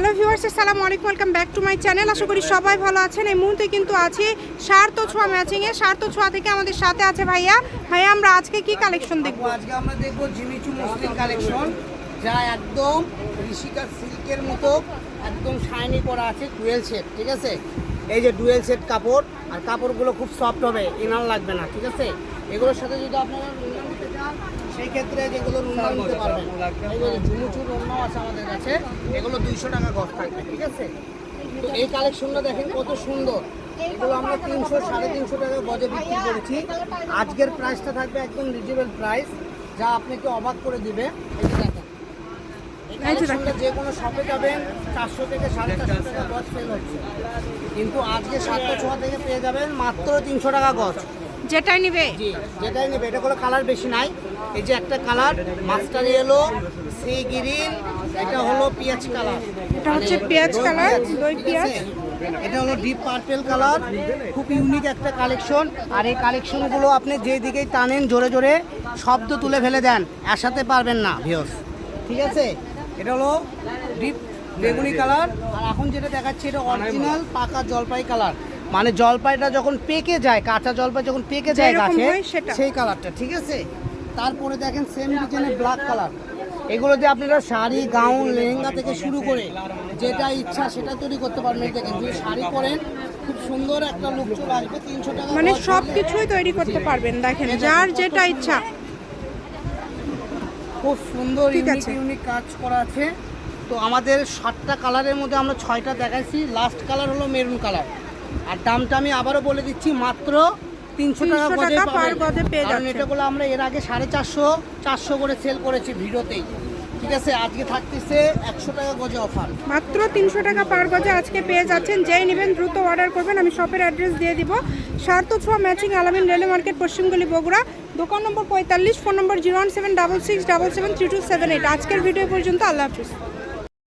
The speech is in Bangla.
হ্যালো ভিউয়ার্স, আসসালামু আলাইকুম, welcome back to my channel. আশা করি সবাই ভালো আছেন। এই মুহূর্তে কিন্তু আছি সার্থ ছোঁয়া ম্যাচিংয়ে সার্থ ছোঁয়া থেকে আমাদের সাথে আছে ভাইয়া। ভাইয়া, আমরা আজকে কি কালেকশন দেখব? আজকে আমরা দেখব জিমিচু মুসলিম কালেকশন যা একদম ঋষিকা সিল্কের মতো, একদম শাইনি করা আছে ডুয়েল সেট ঠিক আছে? এই যে ডুয়েল সেট কাপড়, আর কাপড়গুলো খুব সফট হবে ইনার লাগবে না, ঠিক আছে? এগুলোর সাথে যদি আপনারা সেই ক্ষেত্রে যেগুলো রুমাল নিতে পারবেন এগুলো ঝুমুচুর রুমাল আছে আমাদের কাছে। এগুলো দুইশো টাকা গজ থাকবে ঠিক আছে? তো এই কালেকশনটা দেখেন কত সুন্দর। এগুলো আমরা তিনশো সাড়ে তিনশো টাকা গজে বিক্রি করেছি। আজকের প্রাইসটা থাকবে একদম রিজনেবল প্রাইস যা আপনাকে অবাক করে দিবে। যে কোনো শপে যাবেন চারশো থেকে সাড়ে চারশো টাকা গজ সেল হচ্ছে। কিন্তু আজকে সাতটা ছোয়া থেকে পেয়ে যাবেন মাত্র তিনশো টাকা গজ। যেটাই নিবে। যেটাই নিবে এটা কোনো কালার বেশি নাই। এই যে একটা colour master yellow sea green এটা হলো পেঁয়াজ কালার এটা হচ্ছে পেঁয়াজ কালার, দই পেঁয়াজ। এটা হলো ডিপ পার্পেল কালার খুব ইউনিক একটা কালেকশন আর এই কালেকশনগুলো আপনি যে দিকেই টানেন জোরে জোরে শব্দ তুলে ফেলে দেন আসাতে পারবেন না। ভিওস ঠিক আছে? এটা হলো ডিপ বেগুনি কালার আর এখন যেটা দেখাচ্ছি এটা অরিজিনাল পাকা জলপাই কালার মানে জলপাইটা যখন পেকে যায় কাঁচা জলপাই যখন পেকে যায় গাছে সেই কালারটা ঠিক আছে? তারপরে দেখেন সেম ডিজাইনের ব্ল্যাক কালার এগুলো দিয়ে আপনারা শাড়ি গাউন লেহেঙ্গা থেকে শুরু করে যেটা ইচ্ছা সেটা তৈরি করতে পারবেন। দেখেন যদি শাড়ি পরেন খুব সুন্দর একটা লুক চলে আসবে তিনশো টাকা মানে সব কিছুই তৈরি করতে পারবেন দেখেন যার যেটা ইচ্ছা। খুব সুন্দর ইউনিক কাজ করা আছে। তো আমাদের সাতটা কালারের মধ্যে আমরা ছয়টা দেখাইছি। লাস্ট কালার হলো মেরুন কালার আর দামটা আমি আবারও বলে দিচ্ছি মাত্র তিনশো টাকা 300 গজে পেয়ে কারণ এটাগুলো আমরা এর আগে সাড়ে চারশো চারশো করে সেল করেছি ভিডিওতেই। ঠিক আছে আজকে থাকতেছে একশো টাকা গজে অফার মাত্র তিনশো টাকা পার গজে আজকে পেয়ে যাচ্ছেন। যেই নেবেন দ্রুত অর্ডার করবেন। আমি শপের অ্যাড্রেস দিয়ে দিব। সার্থ ছোঁয়া ম্যাচিং আলামিন রেলওয়ে মার্কেট পশ্চিমগলি বগুড়া। দোকান নম্বর পঁয়তাল্লিশ phone number zero one seven double six double seven three two seven eight. আজকের ভিডিও পর্যন্ত আল্লাহ হাফিজ।